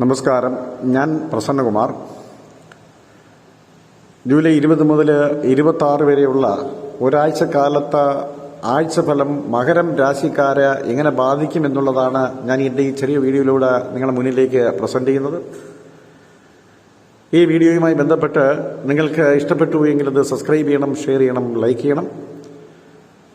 നമസ്കാരം. ഞാൻ പ്രസന്നകുമാർ. ജൂലൈ ഇരുപത് മുതൽ ഇരുപത്തി വരെയുള്ള ഒരാഴ്ച കാലത്ത് ആഴ്ചഫലം മകരം രാശിക്കാരെ എങ്ങനെ ബാധിക്കുമെന്നുള്ളതാണ് ഞാൻ എന്റെ ഈ ചെറിയ വീഡിയോയിലൂടെ നിങ്ങളുടെ മുന്നിലേക്ക് പ്രസന്റ് ചെയ്യുന്നത്. ഈ വീഡിയോയുമായി ബന്ധപ്പെട്ട് നിങ്ങൾക്ക് ഇഷ്ടപ്പെട്ടു എങ്കിൽ അത് സബ്സ്ക്രൈബ് ചെയ്യണം ഷെയർ ചെയ്യണം ലൈക്ക് ചെയ്യണം.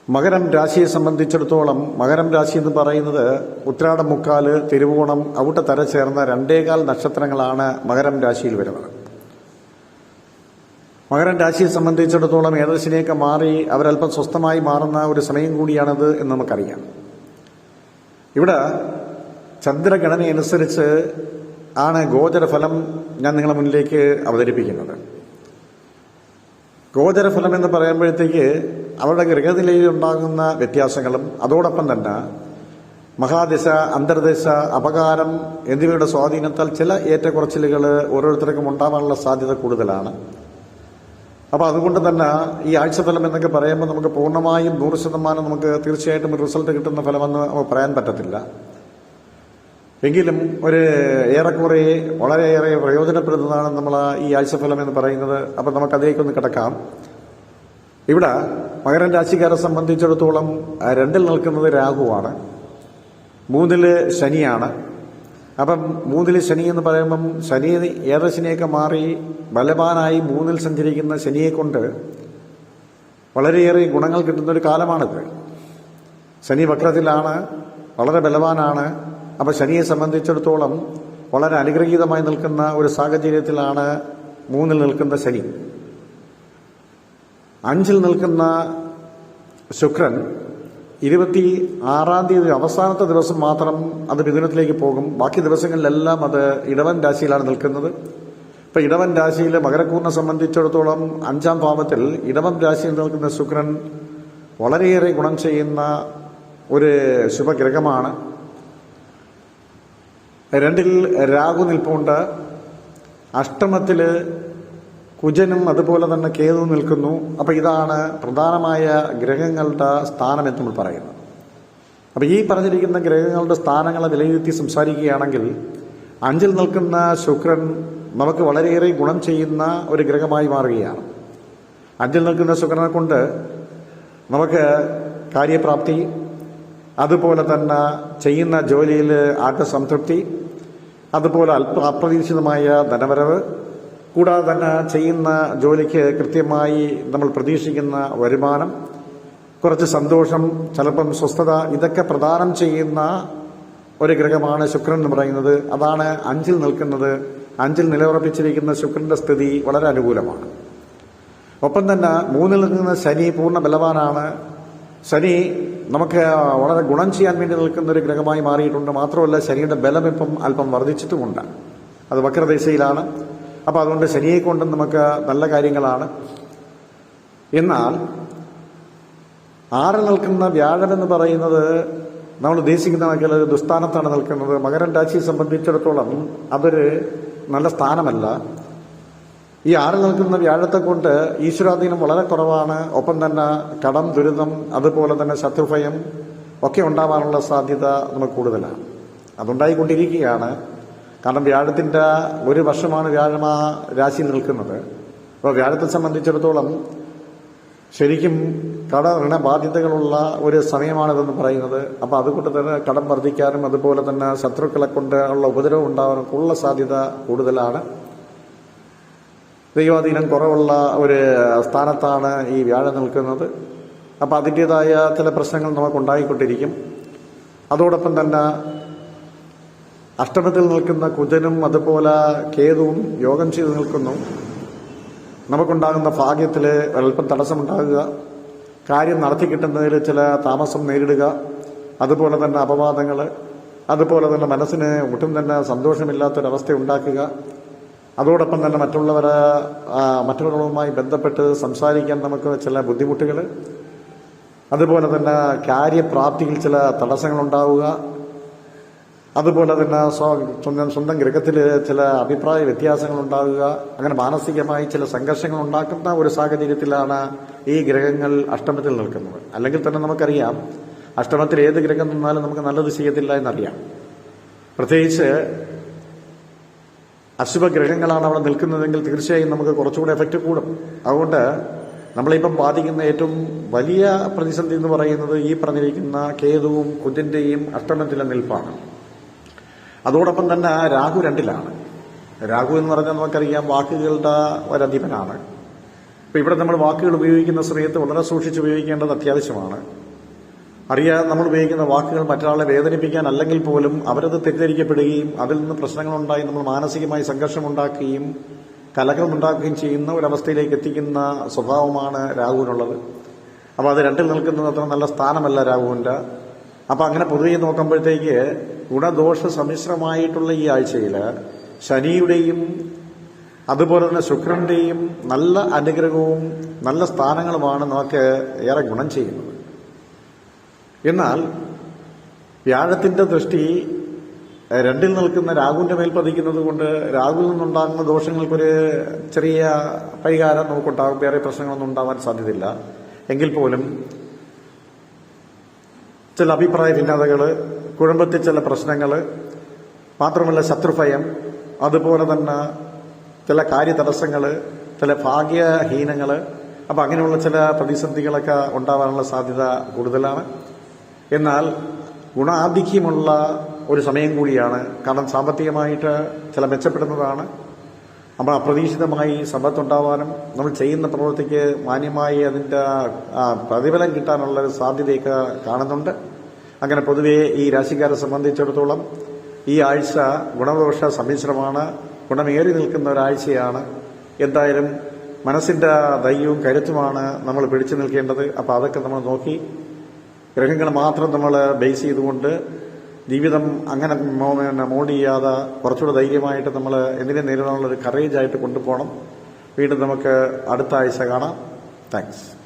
മകരം രാശിയെ സംബന്ധിച്ചിടത്തോളം മകരം രാശി എന്ന് പറയുന്നത് ഉത്രാടം മുക്കാൽ തിരുവോണം അവിടെ തര ചേർന്ന രണ്ടേകാൽ നക്ഷത്രങ്ങളാണ് മകരം രാശിയിൽ വരുന്നത്. മകരം രാശിയെ സംബന്ധിച്ചിടത്തോളം ഏകദേശിനെയൊക്കെ മാറി അവരല്പം സ്വസ്ഥമായി മാറുന്ന ഒരു സമയം കൂടിയാണിത് എന്ന് നമുക്കറിയാം. ഇവിടെ ചന്ദ്രഗണനയനുസരിച്ച് ആണ് ഗോചരഫലം ഞാൻ നിങ്ങളുടെ മുന്നിലേക്ക് അവതരിപ്പിക്കുന്നത്. ഗോചരഫലം എന്ന് പറയുമ്പോഴത്തേക്ക് അവരുടെ ഗൃഹനിലയിൽ ഉണ്ടാകുന്ന വ്യത്യാസങ്ങളും അതോടൊപ്പം തന്നെ മഹാദിശ അന്തർദിശ അപകാരം എന്നിവയുടെ സ്വാധീനത്താൽ ചില ഏറ്റക്കുറച്ചിലുകൾ ഓരോരുത്തർക്കും ഉണ്ടാവാനുള്ള സാധ്യത കൂടുതലാണ്. അപ്പോൾ അതുകൊണ്ട് തന്നെ ഈ ആഴ്ചഫലം എന്നൊക്കെ പറയുമ്പോൾ നമുക്ക് പൂർണമായും നൂറ് ശതമാനം നമുക്ക് തീർച്ചയായിട്ടും ഒരു റിസൾട്ട് കിട്ടുന്ന ഫലമെന്ന് പറയാൻ പറ്റത്തില്ല. എങ്കിലും ഒരു ഏറെക്കുറെ വളരെയേറെ പ്രയോജനപ്പെടുന്നതാണ് നമ്മൾ ഈ ആഴ്ചഫലം എന്ന് പറയുന്നത്. അപ്പം നമുക്കതിലേക്കൊന്ന് കിടക്കാം. ഇവിടെ മകരൻ രാശിക്കാരെ സംബന്ധിച്ചിടത്തോളം രണ്ടിൽ നിൽക്കുന്നത് രാഹുവാണ്. മൂന്നിൽ ശനിയാണ്. അപ്പം മൂന്നിൽ ശനി എന്ന് പറയുമ്പം ശനി ഏറെ ശനിയൊക്കെ മാറി ബലവാനായി മൂന്നിൽ സഞ്ചരിക്കുന്ന ശനിയെ കൊണ്ട് വളരെയേറെ ഗുണങ്ങൾ കിട്ടുന്ന ഒരു കാലമാണിത്. ശനി വക്രത്തിലാണ് വളരെ ബലവാനാണ്. അപ്പം ശനിയെ സംബന്ധിച്ചിടത്തോളം വളരെ അനുഗ്രഹീതമായി നിൽക്കുന്ന ഒരു സാഹചര്യത്തിലാണ് മൂന്നിൽ നിൽക്കുന്ന ശനി. അഞ്ചിൽ നിൽക്കുന്ന ശുക്രൻ ഇരുപത്തി ആറാം തീയതി അവസാനത്തെ ദിവസം മാത്രം അത് മിഥുനത്തിലേക്ക് പോകും. ബാക്കി ദിവസങ്ങളിലെല്ലാം അത് ഇടവൻ രാശിയിലാണ് നിൽക്കുന്നത്. ഇപ്പൊ ഇടവൻ രാശിയിൽ മകരക്കൂറിനെ സംബന്ധിച്ചിടത്തോളം അഞ്ചാം ഭാവത്തിൽ ഇടവൻ രാശിയിൽ നിൽക്കുന്ന ശുക്രൻ വളരെയേറെ ഗുണം ചെയ്യുന്ന ഒരു ശുഭഗ്രഹമാണ്. രണ്ടിൽ രാഹു നിൽപ്പുണ്ട്. അഷ്ടമത്തിൽ കുജനും അതുപോലെ തന്നെ കേതു നിൽക്കുന്നു. അപ്പൊ ഇതാണ് പ്രധാനമായ ഗ്രഹങ്ങളുടെ സ്ഥാനം എന്ന് നമ്മൾ പറയുന്നത്. അപ്പൊ ഈ പറഞ്ഞിരിക്കുന്ന ഗ്രഹങ്ങളുടെ സ്ഥാനങ്ങളെ വിലയിരുത്തി സംസാരിക്കുകയാണെങ്കിൽ അഞ്ചിൽ നിൽക്കുന്ന ശുക്രൻ നമുക്ക് വളരെയേറെ ഗുണം ചെയ്യുന്ന ഒരു ഗ്രഹമായി മാറുകയാണ്. അഞ്ചിൽ നിൽക്കുന്ന ശുക്രനെ കൊണ്ട് നമുക്ക് കാര്യപ്രാപ്തി അതുപോലെ തന്നെ ചെയ്യുന്ന ജോലിയിൽ ആത്മസംതൃപ്തി അതുപോലെ അല്പ അപ്രതീക്ഷിതമായ ധനവരവ് കൂടാതെ തന്നെ ചെയ്യുന്ന ജോലിക്ക് കൃത്യമായി നമ്മൾ പ്രതീക്ഷിക്കുന്ന വരുമാനം കുറച്ച് സന്തോഷം ചിലപ്പം സ്വസ്ഥത ഇതൊക്കെ പ്രദാനം ചെയ്യുന്ന ഒരു ഗ്രഹമാണ് ശുക്രൻ എന്ന് പറയുന്നത്. അതാണ് അഞ്ചിൽ നിൽക്കുന്നത്. അഞ്ചിൽ നിലയുറപ്പിച്ചിരിക്കുന്ന ശുക്രന്റെ സ്ഥിതി വളരെ അനുകൂലമാണ്. ഒപ്പം തന്നെ മൂന്നിൽ നിൽക്കുന്ന ശനി പൂർണ ബലവാനാണ്. ശനി നമുക്ക് വളരെ ഗുണം ചെയ്യാൻ വേണ്ടി നിൽക്കുന്ന ഒരു ഗ്രഹമായി മാറിയിട്ടുണ്ട്. മാത്രമല്ല ശനിയുടെ ബലം ഇപ്പം അല്പം വർദ്ധിച്ചിട്ടുമുണ്ട്. അത് വക്രദേശയിലാണ്. അപ്പോൾ അതുകൊണ്ട് ശനിയെ കൊണ്ട് നമുക്ക് നല്ല കാര്യങ്ങളാണ്. എന്നാൽ ആറിൽ നിൽക്കുന്ന വ്യാഴം എന്ന് പറയുന്നത് നമ്മൾ ഉദ്ദേശിക്കുന്ന കണക്കിൽ ദുസ്ഥാനത്താണ് നിൽക്കുന്നത്. മകരൻ രാശിയെ സംബന്ധിച്ചിടത്തോളം അതൊരു നല്ല സ്ഥാനമല്ല. ഈ ആറിൽ നിൽക്കുന്ന വ്യാഴത്തെ കൊണ്ട് ഈശ്വരാധീനം വളരെ കുറവാണ്. ഒപ്പം തന്നെ കടം ദുരിതം അതുപോലെ തന്നെ ശത്രുഭയം ഒക്കെ ഉണ്ടാവാനുള്ള സാധ്യത നമുക്ക് കൂടുതലാണ്. അതുണ്ടായിക്കൊണ്ടിരിക്കുകയാണ്. കാരണം വ്യാഴത്തിന്റെ ഒരു വർഷമാണ് വ്യാഴം ആ രാശി നിൽക്കുന്നത്. അപ്പോൾ വ്യാഴത്തെ സംബന്ധിച്ചിടത്തോളം ശരിക്കും കട ഋണ ബാധ്യതകളുള്ള ഒരു സമയമാണിതെന്ന് പറയുന്നത്. അപ്പോൾ അതുകൊണ്ട് തന്നെ കടം വർദ്ധിക്കാനും അതുപോലെ തന്നെ ശത്രുക്കളെ കൊണ്ട് ഉള്ള ഉപദ്രവം ഉണ്ടാകാനും സാധ്യത കൂടുതലാണ്. ദൈവാധീനം കുറവുള്ള ഒരു സ്ഥാനത്താണ് ഈ വ്യാഴം നിൽക്കുന്നത്. അപ്പോൾ അതിന്റേതായ ചില പ്രശ്നങ്ങൾ നമുക്കുണ്ടായിക്കൊണ്ടിരിക്കും. അതോടൊപ്പം തന്നെ അഷ്ടമത്തിൽ നിൽക്കുന്ന കുജനും അതുപോലെ കേതുവും യോഗം ചെയ്ത് നിൽക്കുന്നു. നമുക്കുണ്ടാകുന്ന ഭാഗ്യത്തിൽ അല്പം തടസ്സമുണ്ടാകുക. കാര്യം നടത്തി കിട്ടുന്നതിൽ ചില താമസം നേരിടുക. അതുപോലെ തന്നെ അപവാദങ്ങൾ. അതുപോലെ തന്നെ മനസ്സിന് ഒട്ടും തന്നെ സന്തോഷമില്ലാത്തൊരവസ്ഥ ഉണ്ടാക്കുക. അതോടൊപ്പം തന്നെ മറ്റുള്ളവരെ ആ, മറ്റുള്ളവരുമായി ബന്ധപ്പെട്ട് സംസാരിക്കാൻ നമുക്ക് ചില ബുദ്ധിമുട്ടുകൾ. അതുപോലെ തന്നെ കാര്യപ്രാപ്തിയിൽ ചില തടസ്സങ്ങളുണ്ടാവുക. അതുപോലെ തന്നെ സ്വ- സ്വന്തം സ്വന്തം ഗ്രഹത്തിൽ ചില അഭിപ്രായ വ്യത്യാസങ്ങൾ ഉണ്ടാകുക അങ്ങനെ മാനസികമായി ചില സംഘർഷങ്ങൾ ഉണ്ടാക്കുന്ന ഒരു സാഹചര്യത്തിലാണ് ഈ ഗ്രഹങ്ങൾ അഷ്ടമത്തിൽ നിൽക്കുന്നത്. അല്ലെങ്കിൽ തന്നെ നമുക്കറിയാം അഷ്ടമത്തിൽ ഏത് ഗ്രഹം നിന്നാലും നമുക്ക് നല്ലത് ചെയ്യത്തില്ല എന്നറിയാം. പ്രത്യേകിച്ച് അശുഭഗ്രഹങ്ങളാണ് അവിടെ നിൽക്കുന്നതെങ്കിൽ തീർച്ചയായും നമുക്ക് കുറച്ചുകൂടെ എഫക്റ്റ് കൂടും. അതുകൊണ്ട് നമ്മളിപ്പം ബാധിക്കുന്ന ഏറ്റവും വലിയ പ്രതിസന്ധി എന്ന് പറയുന്നത് ഈ പറഞ്ഞിരിക്കുന്ന കേതുവും കുജന്റെയും അഷ്ടമത്തിലെ നിൽപ്പാണ്. അതോടൊപ്പം തന്നെ ആ രാഹു രണ്ടിലാണ്. രാഹു എന്ന് പറഞ്ഞാൽ നമുക്കറിയാം വാക്കുകളുടെ ഒരധിപനാണ്. ഇപ്പൊ ഇവിടെ നമ്മൾ വാക്കുകൾ ഉപയോഗിക്കുന്ന സമയത്ത് വളരെ സൂക്ഷിച്ച് ഉപയോഗിക്കേണ്ടത് അത്യാവശ്യമാണ്. അറിയാ നമ്മൾ ഉപയോഗിക്കുന്ന വാക്കുകൾ മറ്റൊരാളെ വേദനിപ്പിക്കാൻ അല്ലെങ്കിൽ പോലും അവരത് തെറ്റിദ്ധരിക്കപ്പെടുകയും അതിൽ നിന്ന് പ്രശ്നങ്ങളുണ്ടായി നമ്മൾ മാനസികമായി സംഘർഷമുണ്ടാക്കുകയും കലകളുണ്ടാക്കുകയും ചെയ്യുന്ന ഒരവസ്ഥയിലേക്ക് എത്തിക്കുന്ന സ്വഭാവമാണ് രാഹുവിനുള്ളത്. അപ്പോൾ അത് രണ്ടിൽ നിൽക്കുന്നത് അത്ര നല്ല സ്ഥാനമല്ല രാഹുവിന്റെ അപ്പം അങ്ങനെ പൊതുവെ നോക്കുമ്പോഴത്തേക്ക് ഗുണദോഷ സമ്മിശ്രമായിട്ടുള്ള ഈ ആഴ്ചയിൽ ശനിയുടെയും അതുപോലെ തന്നെ ശുക്രന്റെയും നല്ല അനുഗ്രഹവും നല്ല സ്ഥാനങ്ങളുമാണ് നമുക്ക് ഏറെ ഗുണം ചെയ്യുന്നത്. എന്നാൽ വ്യാഴത്തിന്റെ ദൃഷ്ടി രണ്ടിൽ നിൽക്കുന്ന രാഹുവിന്റെ മേൽ പതിക്കുന്നത് കൊണ്ട് രാഹുവിൽ നിന്നുണ്ടാകുന്ന ദോഷങ്ങൾക്കൊരു ചെറിയ പരിഹാരം നമുക്കുണ്ടാകും. വേറെ പ്രശ്നങ്ങളൊന്നും ഉണ്ടാവാൻ സാധ്യതയില്ല. എങ്കിൽ പോലും ചില അഭിപ്രായ ഭിന്നതകൾ കുടുംബത്തിൽ ചില പ്രശ്നങ്ങൾ മാത്രമല്ല ശത്രുഭയം അതുപോലെ തന്നെ ചില കാര്യതടസ്സങ്ങൾ ചില ഭാഗ്യഹീനങ്ങൾ അപ്പം അങ്ങനെയുള്ള ചില പ്രതിസന്ധികളൊക്കെ ഉണ്ടാവാനുള്ള സാധ്യത കൂടുതലാണ്. എന്നാൽ ഗുണാധിക്യമുള്ള ഒരു സമയം കൂടിയാണ്. കാരണം സാമ്പത്തികമായിട്ട് ചില മെച്ചപ്പെടുന്നതാണ്. നമ്മൾ അപ്രതീക്ഷിതമായി സമ്പത്തുണ്ടാവാനും നമ്മൾ ചെയ്യുന്ന പ്രവൃത്തിക്ക് മാന്യമായി അതിന്റെ പ്രതിഫലം കിട്ടാനുള്ള സാധ്യതയൊക്കെ കാണുന്നുണ്ട്. അങ്ങനെ പൊതുവെ ഈ രാശിക്കാരെ സംബന്ധിച്ചിടത്തോളം ഈ ആഴ്ച ഗുണദോഷ സമ്മിശ്രമാണ്. ഗുണമേറി നിൽക്കുന്ന ഒരാഴ്ചയാണ്. എന്തായാലും മനസ്സിന്റെ ധൈര്യവും കരുത്തുമാണ് നമ്മൾ പിടിച്ചു നിൽക്കേണ്ടത്. അപ്പോൾ അതൊക്കെ നമ്മൾ നോക്കി. ഗ്രഹങ്ങൾ മാത്രം നമ്മൾ ബേസ് ചെയ്തുകൊണ്ട് ജീവിതം അങ്ങനെ മോഡ് ചെയ്യാതെ കുറച്ചുകൂടെ ധൈര്യമായിട്ട് നമ്മൾ എന്തിനെ നേരിടാനുള്ള ഒരു കറേജ് ആയിട്ട് കൊണ്ടുപോകണം. വീണ്ടും നമുക്ക് അടുത്ത ആഴ്ച കാണാം. താങ്ക്സ്